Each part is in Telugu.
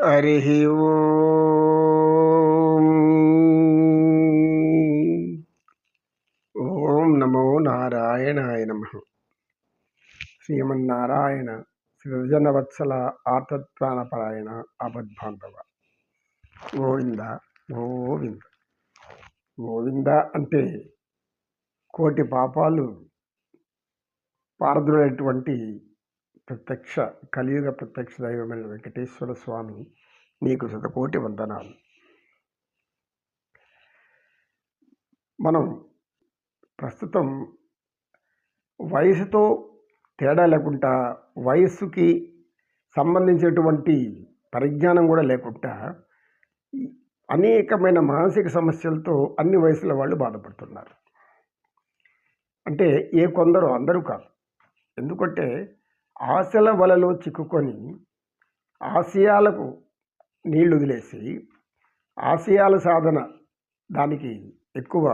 హరి ఓం. ఓం నమో నారాయణాయ నమ. శ్రీమన్నారాయణ సృజనవత్సల ఆర్తత్వానపరాయణ అబద్ధాంధవ గోవింద గోవింద. గోవింద అంటే కోటి పాపాలు పారదులైనటువంటి ప్రత్యక్ష కలియుగ ప్రత్యక్ష దైవమైన వెంకటేశ్వర స్వామి నీకు శతకోటి వందనాలు. మనం ప్రస్తుతం వయసుతో తేడా లేకుండా వయస్సుకి సంబంధించినటువంటి పరిజ్ఞానం కూడా లేకుండా అనేకమైన మానసిక సమస్యలతో అన్ని వయసుల వాళ్ళు బాధపడుతున్నారు. అంటే ఏ కొందరు అందరూ కాదు. ఎందుకంటే ఆశల వలలో చిక్కుకొని ఆశయాలకు నీళ్ళు వదిలేసి ఆశయాల సాధన దానికి ఎక్కువ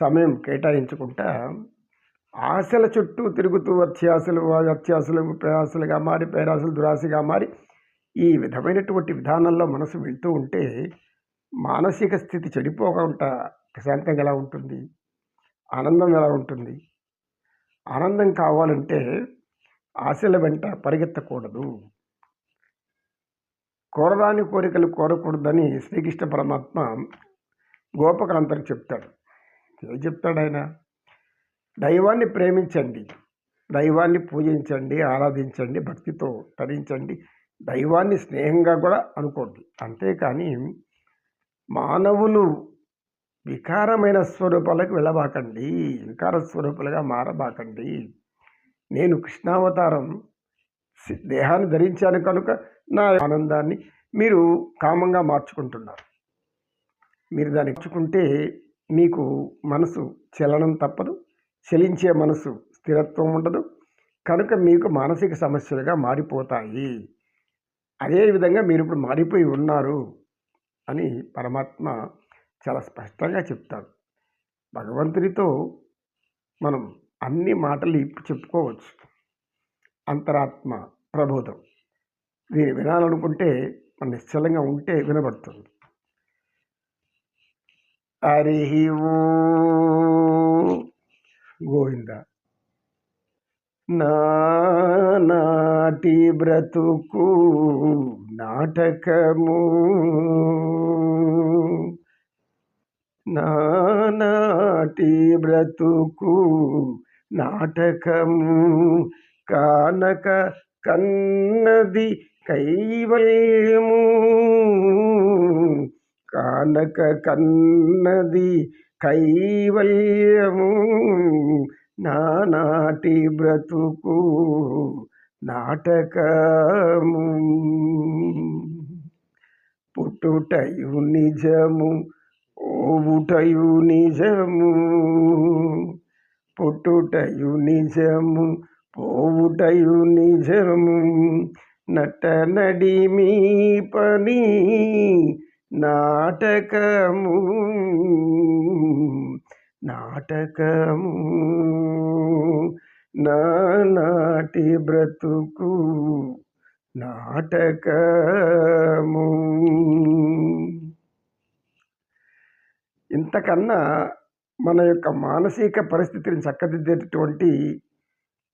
సమయం కేటాయించుకుంటా ఆశల చుట్టూ తిరుగుతూ అత్యాశలు అత్యాశలు ప్రయాసలుగా మారి పేరాశలు దురాశగా మారి ఈ విధమైనటువంటి విధానంలో మనసు వెళ్తూ ఉంటే మానసిక స్థితి చెడిపోకుండా ప్రశాంతంగా ఎలా ఉంటుంది? ఆనందం ఎలా ఉంటుంది? ఆనందం కావాలంటే ఆశల వెంట పరిగెత్తకూడదు. కోరరాని కోరికలు కోరకూడదని శ్రీకృష్ణ పరమాత్మ గోపకులందరికి చెప్తాడు. ఏం చెప్తాడు ఆయన? దైవాన్ని ప్రేమించండి. దైవాన్ని పూజించండి ఆరాధించండి భక్తితో తరించండి. దైవాన్ని స్నేహంగా కూడా అనుకోండి అంతేకాని మానవులు వికారమైన స్వరూపాలకు వెళ్ళబాకండి వికార స్వరూపాలుగా మారబాకండి. నేను కృష్ణావతారం దేహాన్ని ధరించాను కనుక నా ఆనందాన్ని మీరు కామంగా మార్చుకుంటున్నారు. మీరు దాన్ని మార్చుకుంటే మీకు మనసు చలనం తప్పదు చలించే మనసు స్థిరత్వం ఉండదు కనుక మీకు మానసిక సమస్యలుగా మారిపోతాయి. అదేవిధంగా మీరు ఇప్పుడు మారిపోయి ఉన్నారు అని పరమాత్మ చాలా స్పష్టంగా చెప్తాడు. భగవంతుడితో మనం అన్ని మాటలు ఇప్పుడు చెప్పుకోవచ్చు. అంతరాత్మ ప్రబోధం. దీన్ని వినాలనుకుంటే మన నిశ్చలంగా ఉంటే వినబడుతుంది. హరి ఓ గోవింద. నాటి బ్రతుకు నాటకము. నానాటి బ్రతుకు నాటకము కానక కన్నది కైవల్యము. కానక కన్నది కైవల్యము. నానాటి బ్రతుకు నాటకము. పుట్టుటయు నిజము ఓవుటయు నిజము. పుట్టుటయు నిజము పోవుటయు నిజము నట నడిమి పని నాటకము నాటకము. నానాటి బ్రతుకు నాటకము. ఇంతకన్నా మన యొక్క మానసిక పరిస్థితిని చక్కదిద్దేటటువంటి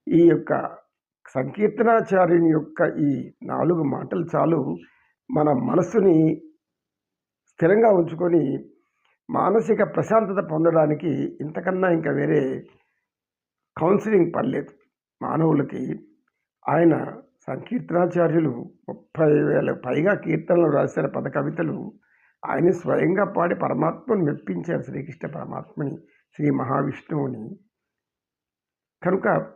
ఈ యొక్క సంకీర్తనాచార్యుని యొక్క ఈ నాలుగు మాటలు చాలు మన మనస్సుని స్థిరంగా ఉంచుకొని మానసిక ప్రశాంతత పొందడానికి ఇంతకన్నా ఇంకా వేరే కౌన్సిలింగ్ పర్లేదు. మానవులకి ఆయన సంకీర్తనాచార్యులు ముప్పై వేల పైగా కీర్తనలు రాసిన పద కవితలు ఆయన స్వయంగా పాడి పరమాత్మను మెప్పించారు శ్రీకృష్ణ పరమాత్మని శ్రీ మహావిష్ణువుని. కనుక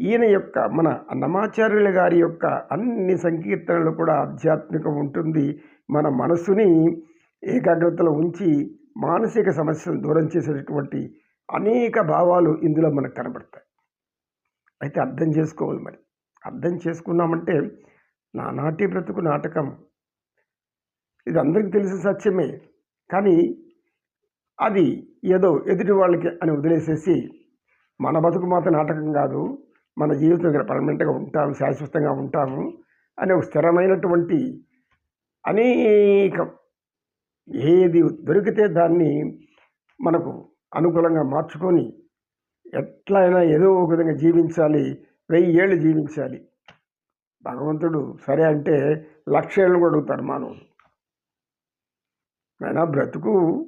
ఈయన యొక్క మన అన్నమాచార్యుల గారి యొక్క అన్ని సంకీర్తనలు కూడా ఆధ్యాత్మికం ఉంటుంది. మన మనసుని ఏకాగ్రతలో ఉంచి మానసిక సమస్యలను దూరం చేసేటటువంటి అనేక భావాలు ఇందులో మనకు కనబడతాయి. అయితే అర్థం చేసుకోవాలి మరి. అర్థం చేసుకున్నామంటే నానాటి బ్రతుకు నాటకం. ఇది అందరికీ తెలిసిన సత్యమే. కానీ అది ఏదో ఎదుటి వాళ్ళకి అని వదిలేసేసి మన బతుకు మాత్రం నాటకం కాదు మన జీవితం ఇక్కడ పర్మనెంట్గా ఉంటాము శాశ్వతంగా ఉంటాము అనే ఒక స్థిరమైనటువంటి అనేక. ఏది దొరికితే దాన్ని మనకు అనుకూలంగా మార్చుకొని ఎట్లయినా ఏదో ఒక విధంగా జీవించాలి వెయ్యి ఏళ్ళు జీవించాలి. భగవంతుడు సరే అంటే లక్ష ఏళ్ళు కూడా అడుగుతాడు మానవుడు. అయినా బ్రతుకు.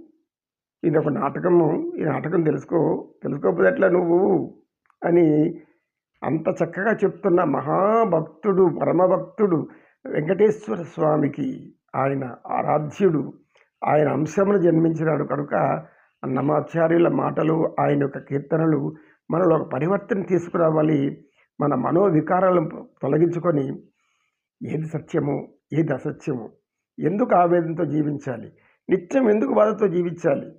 ఇది ఒక నాటకము ఈ నాటకం తెలుసుకో. తెలుసుకోకపోతే ఎట్లా నువ్వు? అని అంత చక్కగా చెప్తున్న మహాభక్తుడు పరమభక్తుడు వెంకటేశ్వర స్వామికి ఆయన ఆరాధ్యుడు. ఆయన అంశమును జన్మించినాడు కనుక అన్నమాచార్యుల మాటలు ఆయన యొక్క కీర్తనలు మనలో ఒక పరివర్తన తీసుకురావాలి. మన మనోవికారాలను తొలగించుకొని ఏది సత్యము ఏది అసత్యము ఎందుకు ఆవేదనతో జీవించాలి? నిత్యం ఎందుకు బాధతో జీవించాలి?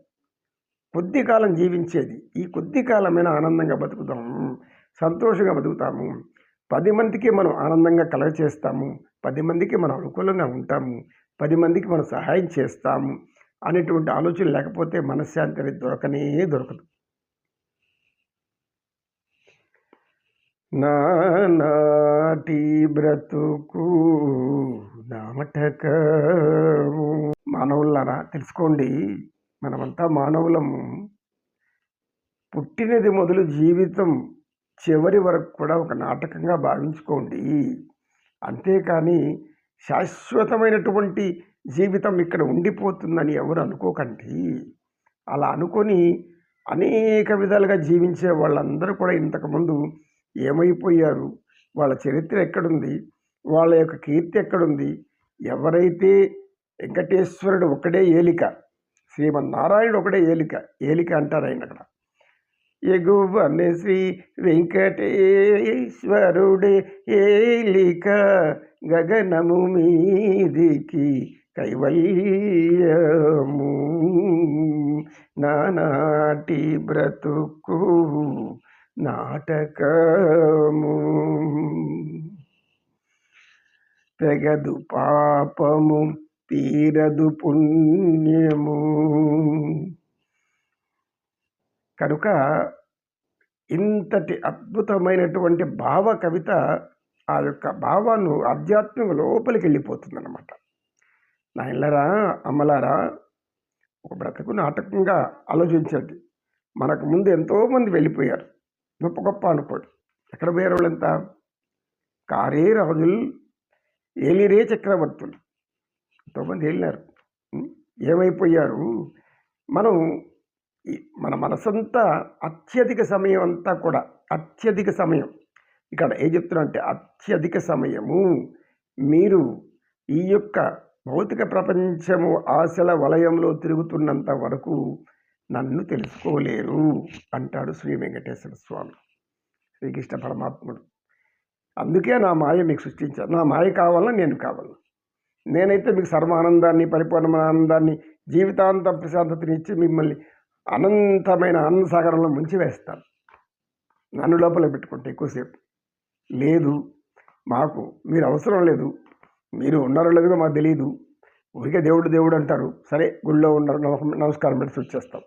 కొద్ది కాలం జీవించేది. ఈ కొద్ది కాలమైన ఆనందంగా బతుకుతాము సంతోషంగా బతుకుతాము. పది మందికి మనం ఆనందంగా కలగ చేస్తాము పది మందికి మనం అనుకూలంగా ఉంటాము. పది మందికి మనం సహాయం చేస్తాము అనేటువంటి ఆలోచన లేకపోతే మనశ్శాంతి అనేది దొరకనే దొరకదు. నాటి బ్రతుకు నాటకము మానవులారా తెలుసుకోండి. మనమంతా మానవులము పుట్టినది మొదలు జీవితం చివరి వరకు కూడా ఒక నాటకంగా భావించుకోండి. అంతేకాని శాశ్వతమైనటువంటి జీవితం ఇక్కడ ఉండిపోతుందని ఎవరు అనుకోకండి. అలా అనుకొని అనేక విధాలుగా జీవించే వాళ్ళందరూ కూడా ఇంతకుముందు ఏమైపోయారు? వాళ్ళ చరిత్ర ఎక్కడుంది? వాళ్ళ యొక్క కీర్తి ఎక్కడుంది? ఎవరైతే వెంకటేశ్వరుడు ఒకడే ఏలిక శ్రీమన్నారాయణుడు ఒకడే ఏలిక ఏలిక అంటారు ఆయన అక్కడ. ఎగువని శ్రీ వెంకటేశ్వరుడే ఏలిక గగనము మీదికి కైవల్యము. నానాటి బ్రతుకు నాటకము. తెగదు పాపము తీరదు పుణ్యము. కనుక ఇంతటి అద్భుతమైనటువంటి భావ కవిత ఆ యొక్క భావాను ఆధ్యాత్మిక లోపలికి వెళ్ళిపోతుందన్నమాట. ఇల్లరా అమ్మలారా ఒక బ్రతుకు నాటకంగా ఆలోచించండి. మనకు ముందు ఎంతోమంది వెళ్ళిపోయారు. గొప్ప గొప్ప అనుకోడు. ఎక్కడ పోయారు వాళ్ళంతా? కారే రాజులు ఏలిరే చక్రవర్తులు. ఎంతోమంది వెళ్ళినారు ఏమైపోయారు? మనం మన మనసంతా అత్యధిక సమయం అంతా కూడా అత్యధిక సమయం. ఇక్కడ ఏం చెప్తున్నా అంటే అత్యధిక సమయము మీరు ఈ యొక్క భౌతిక ప్రపంచము ఆశల వలయంలో తిరుగుతున్నంత వరకు నన్ను తెలుసుకోలేరు అంటాడు శ్రీ వెంకటేశ్వర స్వామి శ్రీకృష్ణ పరమాత్ముడు. అందుకే నా మాయ మీకు సృష్టించాను నా మాయ కావాలన్నా నేను కావాలను నేనైతే మీకు సర్వానందాన్ని పరిపూర్ణమైన ఆనందాన్ని జీవితాంతం ప్రశాంతతని ఇచ్చి మిమ్మల్ని అనంతమైన ఆనందసాగరంలో ముంచి వేస్తాను. నన్ను లోపల పెట్టుకుంటే ఎక్కువసేపు. లేదు మాకు మీరు అవసరం లేదు. మీరు ఉన్నారో లేదో మాకు తెలియదు ఊరికే దేవుడు దేవుడు అంటారు. సరే గుళ్ళో ఉన్నారు నమస్కారం- నమస్కారం పెట్టి వచ్చేస్తాం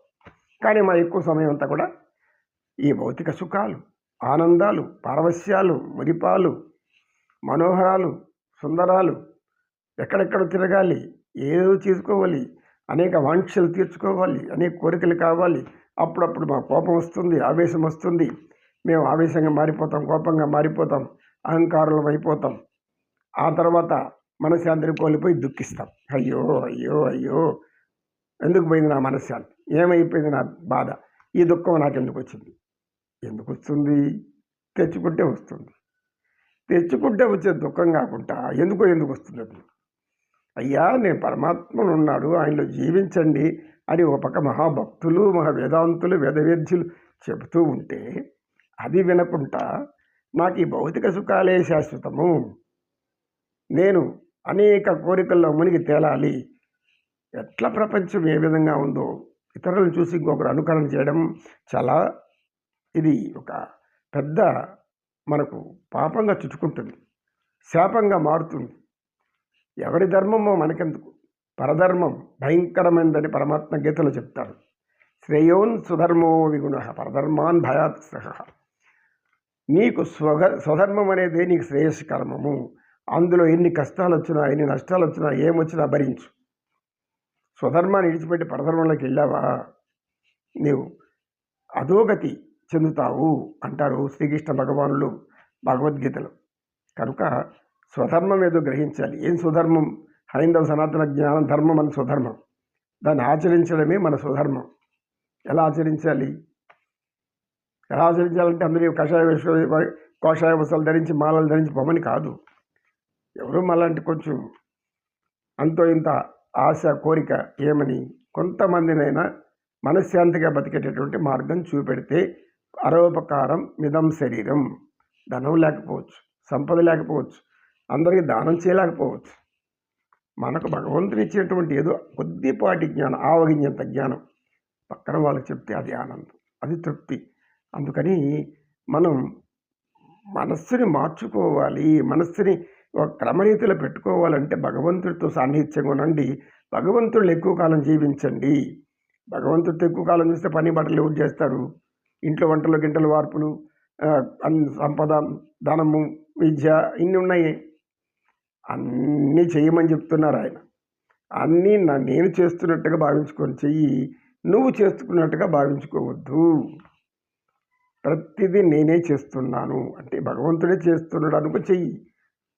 కానీ మా ఎక్కువ సమయం అంతా కూడా ఈ భౌతిక సుఖాలు ఆనందాలు పారవస్యాలు మురిపాలు మనోహరాలు సుందరాలు ఎక్కడెక్కడ తిరగాలి ఏదో చేసుకోవాలి అనేక వాంఛలు తీర్చుకోవాలి అనేక కోరికలు కావాలి. అప్పుడప్పుడు మా కోపం వస్తుంది ఆవేశం వస్తుంది. మేము ఆవేశంగా మారిపోతాం కోపంగా మారిపోతాం అహంకారులం అయిపోతాం. ఆ తర్వాత మనశ్శాంతిని కోల్పోయి దుఃఖిస్తాం. అయ్యో అయ్యో అయ్యో! ఎందుకు పోయింది నా మనశ్శాంతి? ఏమైపోయింది నా బాధ? ఈ దుఃఖం నాకు ఎందుకు వచ్చింది? ఎందుకు వస్తుంది? తెచ్చుకుంటే వస్తుంది. తెచ్చుకుంటే వచ్చే దుఃఖం కాకుండా ఎందుకో ఎందుకు వస్తుంది అది? అయ్యా నేను పరమాత్మను ఉన్నాడు ఆయనలో జీవించండి అని ఒక పక్క మహాభక్తులు మహా వేదాంతులు వేదవేద్యులు చెబుతూ ఉంటే అది వినకుండా నాకు ఈ భౌతిక సుఖాలే శాశ్వతము. నేను అనేక కోరికల్లో మునిగి తేలాలి. ఎట్లా ప్రపంచం ఏ విధంగా ఉందో ఇతరులను చూసి ఇంకొకరు అనుకరణ చేయడం చాలా ఇది ఒక పెద్ద మనకు పాపంగా చుట్టుకుంటుంది. శాపంగా మారుతుంది. ఎవడి ధర్మమో మనకెందుకు? పరధర్మం భయంకరమైందని పరమాత్మ గీతలు చెప్తాడు. శ్రేయోన్ సుధర్మో విగుణ పరధర్మాన్ భయాత్ సహ. నీకు స్వగ స్వధర్మం అనేది నీకు శ్రేయస్కరమము అందులో ఎన్ని కష్టాలు వచ్చినా ఎన్ని నష్టాలు వచ్చినా ఏమొచ్చినా భరించు. స్వధర్మాన్ని విడిచిపెట్టి పరధర్మంలోకి వెళ్ళావా? నీవు అధోగతి చెందుతావు అంటారు శ్రీకృష్ణ భగవానులు భగవద్గీతలో. కనుక స్వధర్మం ఏదో గ్రహించాలి. ఏం స్వధర్మం? హైందవ సనాతన జ్ఞానం ధర్మం మన స్వధర్మం. దాన్ని ఆచరించడమే మన స్వధర్మం. ఎలా ఆచరించాలి? ఎలా ఆచరించాలంటే అందరూ కషాయ వేష కోషాయ వసలు ధరించి మాలలు ధరించి పొమ్మని కాదు. ఎవరు మళ్ళంటే కొంచెం అంతో ఇంత ఆశ కోరిక ఏమని కొంతమందినైనా మనశ్శాంతిగా బతికేటటువంటి మార్గం చూపెడితే అరోపకారం మిదం శరీరం. ధనం లేకపోవచ్చు సంపద లేకపోవచ్చు అందరికీ దానం చేయలేకపోవచ్చు. మనకు భగవంతుని ఇచ్చేటువంటి ఏదో కొద్దిపాటి జ్ఞానం ఆవగించేంత జ్ఞానం పక్కన వాళ్ళకి చెప్తే అది ఆనందం అది తృప్తి. అందుకని మనం మనస్సుని మార్చుకోవాలి మనస్సుని ఒక క్రమరీతిలో పెట్టుకోవాలంటే భగవంతుడితో సాన్నిహిత్యంగా ఉండండి. భగవంతుడు ఎక్కువ కాలం జీవించండి. భగవంతుడితో ఎక్కువ కాలం చూస్తే పని బట్టలు ఎవరు చేస్తారు? ఇంట్లో వంటలు గింటలు వార్పులు అన్- సంపద ధనము విద్య ఇన్ని ఉన్నాయి. అన్నీ చేయమని చెప్తున్నారు ఆయన. అన్నీ నా నేను చేస్తున్నట్టుగా భావించుకొని చెయ్యి నువ్వు చేసుకున్నట్టుగా భావించుకోవద్దు. ప్రతిదీ నేనే చేస్తున్నాను. అంటే భగవంతుడే చేస్తున్నాడు అనుకో చెయ్యి.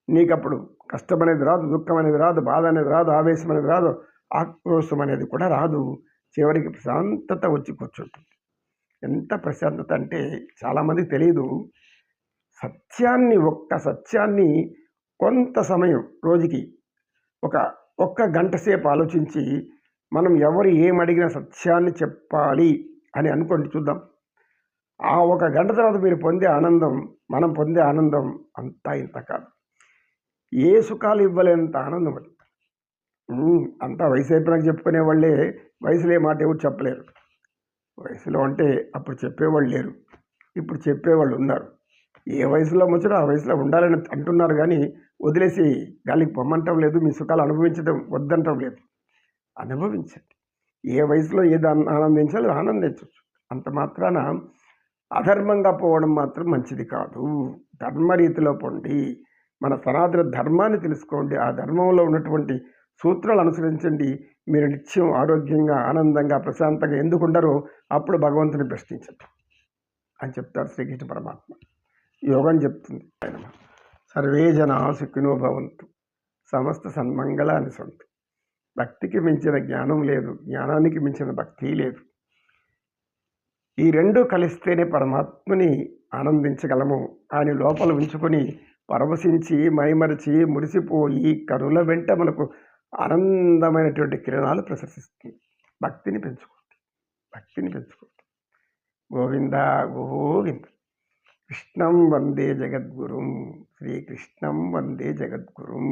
నీకు అప్పుడు కష్టం అనేది రాదు దుఃఖం అనేది రాదు బాధ అనేది రాదు ఆవేశం అనేది రాదు ఆక్రోశం అనేది కూడా రాదు. చివరికి ప్రశాంతత వచ్చి కూర్చుంటుంది. ఎంత ప్రశాంతత అంటే చాలామందికి తెలియదు సత్యాన్ని ఒక్క సత్యాన్ని కొంత సమయం రోజుకి ఒక ఒక్క గంట సేపు ఆలోచించి మనం ఎవరు ఏమడిగిన సత్యాన్ని చెప్పాలి అని అనుకోండి చూద్దాం. ఆ ఒక గంట తర్వాత మీరు పొందే ఆనందం మనం పొందే ఆనందం అంతా ఇంత కాదు. ఏ సుఖాలు ఇవ్వలేనంత ఆనందం అది. అంతా వయసు అయిపోయినాక చెప్పుకునే వాళ్ళే వయసులో ఏ మాట ఎవరు చెప్పలేరు. వయసులో అంటే అప్పుడు చెప్పేవాళ్ళు లేరు. ఇప్పుడు చెప్పేవాళ్ళు ఉన్నారు. ఏ వయసులో వచ్చారో ఆ వయసులో ఉండాలని అంటున్నారు కానీ వదిలేసి గాలికి పొమ్మంటం లేదు మీ సుఖాలు అనుభవించడం వద్దంటం లేదు. అనుభవించండి. ఏ వయసులో ఏది ఆనందించాలో ఆనందించవచ్చు. అంత మాత్రాన అధర్మంగా పోవడం మాత్రం మంచిది కాదు. ధర్మరీతిలో పొండి. మన సనాతన ధర్మాన్ని తెలుసుకోండి. ఆ ధర్మంలో ఉన్నటువంటి సూత్రాలు అనుసరించండి. మీరు నిత్యం ఆరోగ్యంగా ఆనందంగా ప్రశాంతంగా ఎందుకు ఉండరో అప్పుడు భగవంతుని ప్రశ్నించండి. అని చెప్తారు శ్రీకృష్ణ పరమాత్మ. యోగం చెప్తుంది ఆయన. సర్వే జనా సుఖినో భవంతు. సమస్త సన్మంగళాన్ని సొంతు భక్తికి మించిన జ్ఞానం లేదు. జ్ఞానానికి మించిన భక్తి లేదు. ఈ రెండు కలిస్తేనే పరమాత్మని ఆనందించగలము. ఆయన లోపల ఉంచుకొని పరవశించి మైమరిచి మురిసిపోయి కనుల వెంట మనకు ఆనందమైనటువంటి కిరణాలు ప్రసరిస్తుంది భక్తిని పెంచుకోండి భక్తిని పెంచుకోండి గోవింద గోవింద. కృష్ణం వందే జగద్గురుం. శ్రీకృష్ణం వందే జగద్గురుం.